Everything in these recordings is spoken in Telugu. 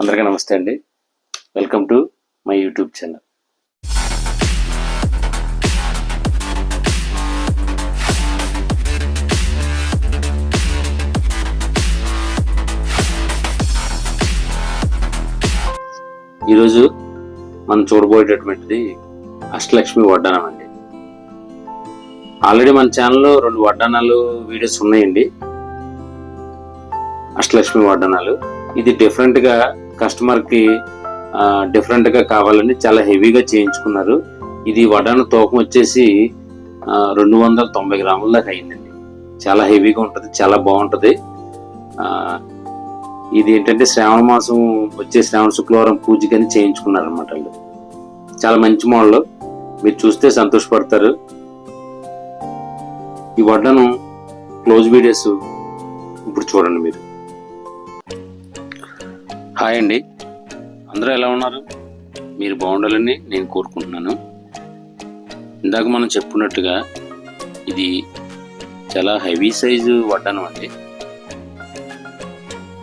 అందరికీ నమస్తే అండి. Welcome to my YouTube channel ఈరోజు మనం చూడబోయేటటువంటిది అష్టలక్ష్మి వడ్డానం అండి. ఆల్రెడీ మన ఛానల్లో రెండు వడ్డానాలు వీడియోస్ ఉన్నాయండి. అష్టలక్ష్మి వడ్డానాలు ఇది డిఫరెంట్గా కస్టమర్కి డిఫరెంట్గా కావాలని చాలా హెవీగా చేయించుకున్నారు. ఇది వడాన తూకం వచ్చేసి రెండు వందల తొంభై గ్రాముల దాకా అయిందండి. చాలా హెవీగా ఉంటుంది చాలా బాగుంటుంది. ఇది ఏంటంటే శ్రావణ మాసం వచ్చే శ్రావణ శుక్రవారం పూజకని చేయించుకున్నారు అనమాట వాళ్ళు. చాలా మంచి మోడల్ మీరు చూస్తే సంతోషపడతారు. ఈ వడ్డను క్లోజ్ వీడియోస్ ఇప్పుడు చూడండి మీరు. హాయ్ అండి. అందరూ ఎలా ఉన్నారు? మీరు బాగుండాలని నేను కోరుకుంటున్నాను. ఇందాక మనం చెప్పుకున్నట్టుగా ఇది చాలా హెవీ సైజు వడ్డానం అండి.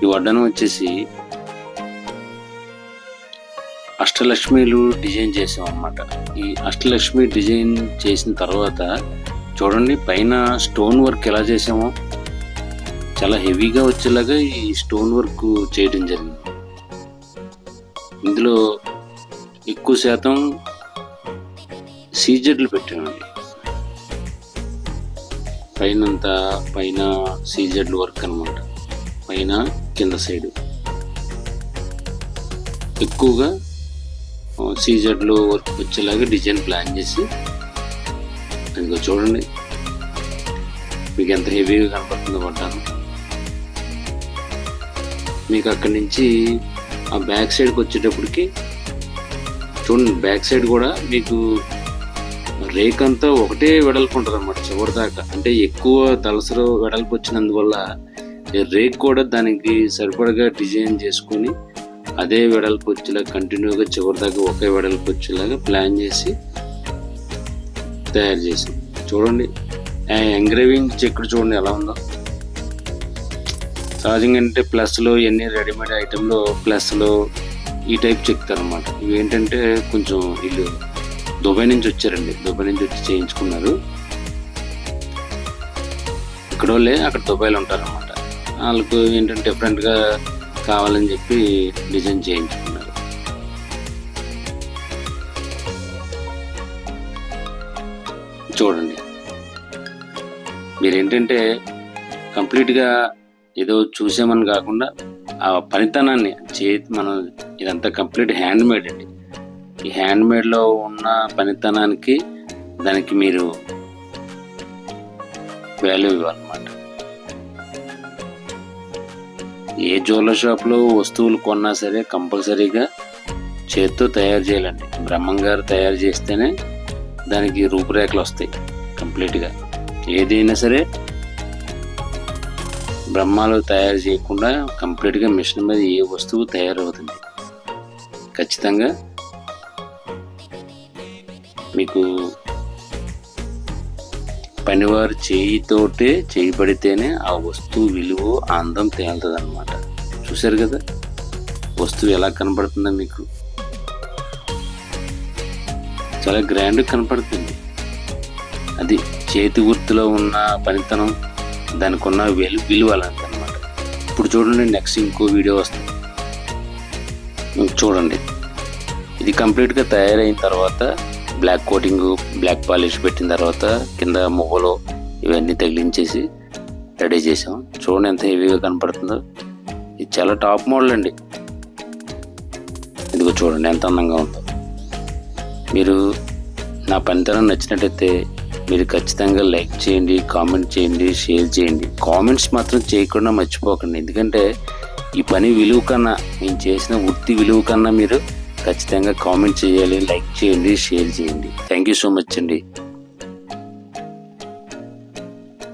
ఈ వడ్డానం వచ్చేసి అష్టలక్ష్మిలు డిజైన్ చేసాం అన్నమాట ఈ అష్టలక్ష్మి డిజైన్ చేసిన తర్వాత చూడండి పైన స్టోన్ వర్క్ ఎలా చేసామో. చాలా హెవీగా వచ్చేలాగా ఈ స్టోన్ వర్క్ చేయడం జరిగింది. ఇందులో ఎక్కువ శాతం సీజెడ్లు పెట్టామండి పైనంతా పైన సీజెడ్లు వర్క్ అనమాట పైన కింద సైడ్. ఎక్కువగా సీజెడ్లు వర్క్ వచ్చేలాగా డిజైన్ ప్లాన్ చేసి అదిగో చూడండి. మీకు ఎంత హెవీగా కనపడుతుందో పడ్డాను. మీకు అక్కడి నుంచి ఆ బ్యాక్ సైడ్కి వచ్చేటప్పటికి చూడండి బ్యాక్ సైడ్ కూడా మీకు రేక్ అంతా ఒకటే వెడల్పు ఉంటుంది అనమాట చివరి దాకా. అంటే ఎక్కువ దళసరు వెడల్పు వచ్చినందువల్ల రేక్ కూడా దానికి సరిపడగా డిజైన్ చేసుకొని అదే వెడల్పు వచ్చేలాగా కంటిన్యూగా చివరి దాకా ఒకే వెడల్పు వచ్చేలాగా ప్లాన్ చేసి తయారు చేసి చూడండి ఎంగ్రేవింగ్ చెక్కడు చూడండి ఎలా ఉందో. రాజింగ్ అంటే ప్లస్లో ఎన్ని రెడీమేడ్ ఐటెంలో ప్లస్లో ఈ టైప్ చెక్తారు అనమాట ఇవి ఏంటంటే కొంచెం వీళ్ళు దుబాయ్ నుంచి వచ్చారండి. దుబాయ్ నుంచి వచ్చి చేయించుకున్నారు. ఇక్కడ వాళ్ళే అక్కడ దుబాయ్లో ఉంటారనమాట వాళ్ళకు ఏంటంటే డిఫరెంట్గా కావాలని చెప్పి డిజైన్ చేయించుకున్నారు. చూడండి. మీరేంటంటే కంప్లీట్గా ఏదో చూసామని కాకుండా ఆ పనితనాన్ని చేతి మనం ఇదంతా కంప్లీట్ హ్యాండ్ మేడ్ అండి. ఈ హ్యాండ్ మేడ్లో ఉన్న పనితనానికి దానికి మీరు వాల్యూ ఇవ్వాలన్నమాట. ఏ జ్యువెలర్ షాప్లో వస్తువులు కొన్నా సరే కంపల్సరీగా చేత్తో తయారు చేయాలండి. బ్రహ్మం గారు తయారు చేస్తేనే దానికి రూపురేఖలు వస్తాయి కంప్లీట్గా. ఏదైనా సరే బ్రహ్మాలు తయారు చేయకుండా కంప్లీట్గా మిషన్ మీద ఏ వస్తువు తయారవుతుంది? ఖచ్చితంగా మీకు పనివారు చేయితోటే చేయబడితేనే ఆ వస్తువు విలువ అందం తేలుతుంది అనమాట చూశారు కదా? వస్తువు ఎలా కనపడుతుందో మీకు. చాలా గ్రాండ్ కనపడుతుంది. అది చేతి గుర్తులో ఉన్న పనితనం దానికి ఉన్న విలు విలువ అనమాట ఇప్పుడు చూడండి నెక్స్ట్ ఇంకో వీడియో వస్తుంది. చూడండి. ఇది కంప్లీట్గా తయారైన తర్వాత బ్లాక్ కోటింగ్ బ్లాక్ పాలిష్ పెట్టిన తర్వాత కింద మువ్వలు ఇవన్నీ తగిలించేసి రెడీ చేసాం. చూడండి ఎంత హెవీగా కనపడుతుందో. ఇది చాలా టాప్ మోడల్ అండి. ఇదిగో చూడండి ఎంత అందంగా ఉందో. మీరు నా పనితనం నచ్చినట్టయితే మీరు ఖచ్చితంగా లైక్ చేయండి కామెంట్ చేయండి షేర్ చేయండి. కామెంట్స్ మాత్రం చేయకుండా మర్చిపోకండి. ఎందుకంటే ఈ పని విలువ కన్నా నేను చేసిన వృత్తి విలువ కన్నా మీరు ఖచ్చితంగా కామెంట్ చేయాలి లైక్ చేయండి షేర్ చేయండి. థ్యాంక్ యూ సో మచ్ అండి.